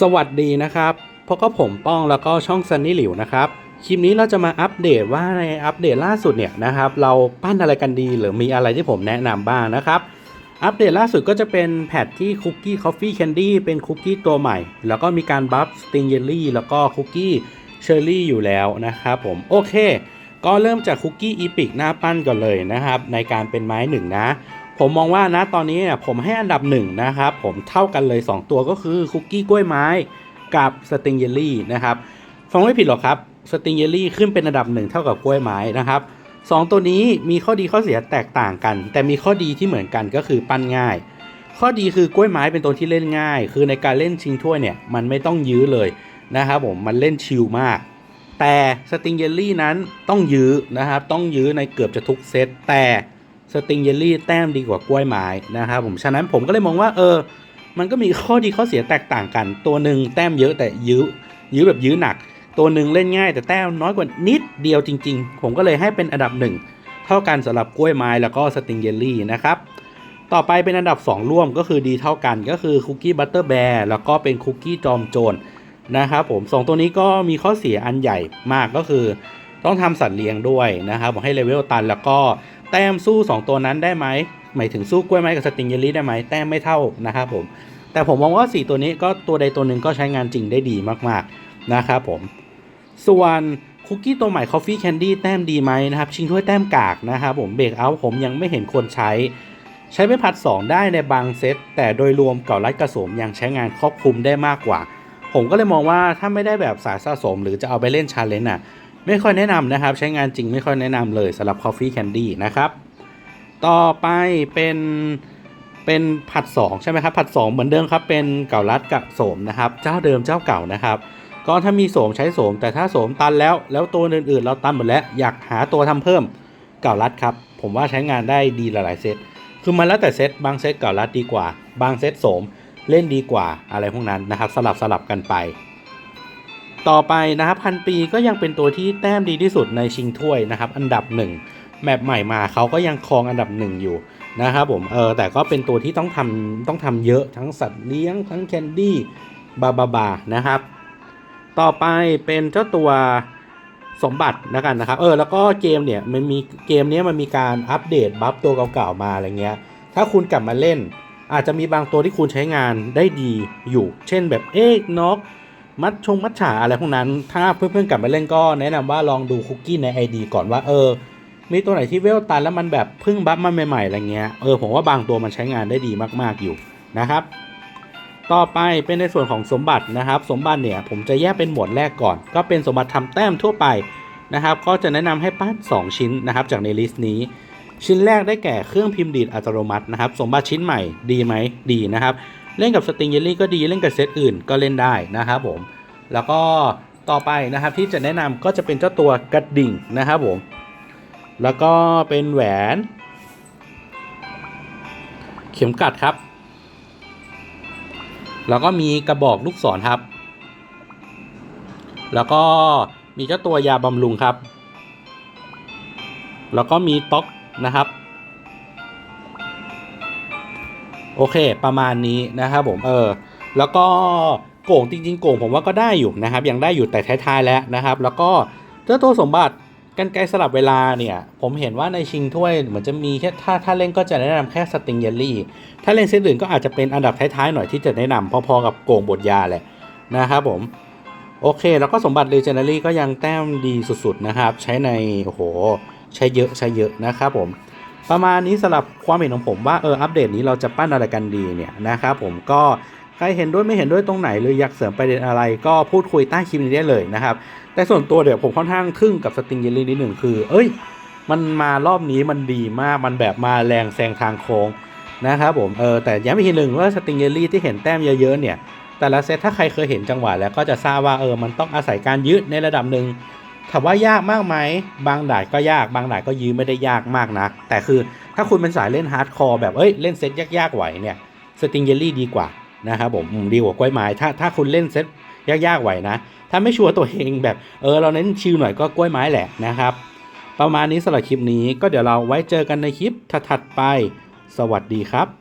สวัสดีนะครับพบกับผมป้องแล้วก็ช่องซันนี่หลิวนะครับ คลิปนี้เราจะมาอัปเดตว่าในอัปเดตล่าสุดเนี่ยนะครับเราปั้นอะไรกันดีหรือมีอะไรที่ผมแนะนำบ้างนะครับ อัปเดตล่าสุดก็จะเป็นแพทที่คุกกี้คอฟฟี่แคนดี้เป็นคุกกี้ตัวใหม่ แล้วก็มีการบัฟสติงเยลลี่แล้วก็คุกกี้เชอร์รี่อยู่แล้วนะครับผมโอเค ก็เริ่มจากคุกกี้อีพิกหน้าปั้นก่อนเลยนะครับในการเป็นไม้หนึ่งนะ ผมมองว่านะตอนนี้เนี่ยผมให้อันดับหนึ่งนะครับผมเท่ากันเลย 2 ตัวก็คือคุกกี้กล้วยไม้กับสติงเยลลี่นะครับฟังไม่ผิดหรอกครับสติงเยลลี่ขึ้นเป็นอันดับหนึ่งเท่ากับกล้วยไม้นะครับสองตัวนี้มีข้อดีข้อเสียแตกต่างกัน แต่มีข้อดีที่เหมือนกันก็คือปั้นง่าย ข้อดีคือกล้วยไม้เป็นตัวที่เล่นง่าย คือในการเล่นชิงถ้วยเนี่ยมันไม่ต้องยื้อเลยนะครับผมมันเล่นชิลมาก แต่สติงเยลลี่นั้นต้องยื้อนะครับต้องยื้อในเกือบจะทุกเซตแต่ สติงเยลลี่แต้มดีกว่ากล้วยไม้นะครับผมฉะนั้นผมก็เลยมองว่าเออ มันก็มีข้อดีข้อเสียแตกต่างกัน ตัวหนึ่งแต้มเยอะแต่ยื้อยื้อแบบยื้อหนัก ตัวหนึ่งเล่นง่ายแต่แต้มน้อยกว่านิดเดียวจริง ๆ ผมก็เลยให้เป็นอันดับหนึ่งเท่ากันสำหรับกล้วยไม้แล้วก็สติงเยลลี่นะครับต่อไปเป็นอันดับ 2 ร่วมก็คือดีเท่ากันก็คือคุกกี้บัตเตอร์แบร์แล้วก็เป็นคุกกี้จอมโจรนะครับผมสองตัวนี้ก็มีข้อเสียอันใหญ่มากก็คือ ต้องทำสัตว์เลี้ยงด้วยนะครับผมให้เลเวลตันแล้วก็ แต้มสู้ 2 ตัวนั้นได้ไหมหมายถึงสู้กล้วยไม้กับสติงเยลลี่ได้ไหมแต้มไม่เท่านะครับผม แต่ผมมองว่า 4 ตัวนี้ก็ตัวใดตัวหนึ่งก็ใช้งานจริงได้ดีมากๆนะครับผม ส่วนคุกกี้ตัวใหม่ Coffee Candy แต้มดีไหมนะครับ ชิงถ้วยแต้มกากนะครับผมเบรกเอาผมยังไม่เห็นคนใช้ ใช้ไปพัด 2 ได้ในบางเซต แต่โดยรวมเก่ารัดกระสมยังใช้งานครอบคลุมได้มากกว่า ผมก็เลยมองว่าถ้าไม่ได้แบบสายสะสม หรือจะเอาไปเล่นชาเลนจ์อะ ไม่ค่อยแนะนำนะครับ ใช้งานจริงไม่ค่อยแนะนำเลยสำหรับ Coffee Candy นะครับ ต่อไปเป็นเป็นผัด2ใช่ไหมครับผัด 2 เหมือนเดิมครับ เป็นเก่ารัดกับโสมนะครับ เจ้าเดิมเจ้าเก่านะครับ ก็ถ้ามีโสมใช้โสม แต่ถ้าโสมตันแล้ว แล้วตัวอื่นๆ เราตันหมดแล้วอยากหาตัวทำเพิ่มเก่ารัดครับ ผมว่าใช้งานได้ดีหลายๆเซตคือมันแล้วแต่เซตบางเซตเก่ารัดดีกว่า บางเซตโสมเล่นดีกว่าอะไรพวกนั้นนะครับ สลับสลับกันไป ต่อไปนะครับพันปีก็ยังเป็นตัวที่แต้มดีที่สุดในชิงถ้วยนะครับอันดับหนึ่งแมปใหม่มาเขาก็ยังครองอันดับหนึ่งอยู่นะครับผมเออแต่ก็เป็นตัวที่ต้องทำต้องทำเยอะทั้งสัตว์เลี้ยงทั้งแคนดี้บาบาบานะครับ ต่อไปเป็นเจ้าตัวสมบัตินะกันนะครับเออแล้วก็เกมเนี่ยมันมีเกมนี้มันมีการอัปเดตบัฟตัวเก่าๆมาอะไรเงี้ยถ้าคุณกลับมาเล่น อาจจะมีบางตัวที่คุณใช้งานได้ดีอยู่ เช่นแบบเอ๊กน็อก มัดชงมัดฉาอะไรพวกนั้น ถ้าเพื่อนๆกลับมาเล่นก็แนะนำว่าลองดูคุกกี้ใน ID ก่อนว่าเออ มีตัวไหนที่เวลตันแล้วมันแบบพิ่งบัฟมาใหม่ๆอะไรเงี้ย เออผมว่าบางตัวมันใช้งานได้ดีมากๆอยู่นะครับ ต่อไปเป็นในส่วนของสมบัตินะครับ สมบัติเนี่ยผมจะแยกเป็นหมวดแรกก่อน ก็เป็นสมบัติทำแต้มทั่วไปนะครับ ก็จะแนะนำให้ปั้น2 ชิ้นนะครับ จากในลิสต์นี้ ชิ้นแรกได้แก่เครื่องพิมพ์ดีดอัตโนมัตินะครับ สมบัติชิ้นใหม่ดีไหมดีนะครับ เล่นกับสติงเยลลี่ก็ดีเล่นกับเซตอื่นก็เล่นได้นะครับผมแล้วก็ต่อไปนะครับที่จะแนะนำก็จะเป็นเจ้าตัวกระดิ่งนะครับผมแล้วก็เป็นแหวน เข็มกัดครับ แล้วก็มีกระบอกลูกศรครับ แล้วก็มีเจ้าตัวยาบำรุงครับ แล้วก็มีต๊อกนะครับ โอเค ประมาณนี้นะครับผม เออ แล้วก็โก่งจริงๆโก่งผมว่าก็ได้อยู่นะครับ ยังได้อยู่แต่ท้ายๆแล้วนะครับ แล้วก็เจ้าตัวสมบัติกันไกลสลับเวลาเนี่ย ผมเห็นว่าในชิงถ้วยเหมือนจะมีแค่ถ้าถ้าเล่นก็จะแนะนำแค่สติงเยลลี่ ถ้าเล่นเซตอื่นก็อาจจะเป็นอันดับท้ายๆหน่อยที่จะแนะนำพอๆกับโก่งบทยาแหละนะครับผม โอเค แล้วก็สมบัติ Legendary ก็ยังแต้มดีสุดๆนะครับ ใช้ในโอ้โห ใช้เยอะใช้เยอะนะครับผม ประมาณนี้สำหรับความเห็นของผมว่าเอออัปเดตนี้เราจะปั้นอะไรกันดีเนี่ยนะครับผมก็ใครเห็นด้วยไม่เห็นด้วยตรงไหนหรืออยากเสริมประเด็นอะไรก็พูดคุยใต้คลิปนี้ได้เลยนะครับ แต่ส่วนตัวเดี๋ยวผมค่อนข้างทึ่งกับสติงเยลลี่นิดหนึ่งคือ เอ้ย มันมารอบนี้มันดีมากมันแบบมาแรงแซงทางโค้งนะครับผมเออแต่ย้ำอีกทีหนึ่งว่าสติงเยลลี่ที่เห็นแต้มเยอะๆเนี่ยแต่ละเซตถ้าใครเคยเห็นจังหวะแล้วก็จะทราบว่าเออมันต้องอาศัยการยืดในระดับหนึ่ง ถามว่ายากมากไหมบางด่านก็ยาก บางด่านก็ยื้อไม่ได้ยากมากนัก แต่คือถ้าคุณเป็นสายเล่นฮาร์ดคอร์แบบเอ้ยเล่นเซตยากๆไหวเนี่ยสติงเยลลี่ดีกว่านะครับผมดีกว่ากล้วยไม้ถ้าถ้าคุณเล่นเซตยากๆไหวนะ ถ้าไม่ชัวร์ตัวเองแบบเออเราเน้นชิลหน่อยก็กล้วยไม้แหละนะครับ ประมาณนี้สำหรับคลิปนี้ก็เดี๋ยวเราไว้เจอกันในคลิปถัดๆไป สวัสดีครับ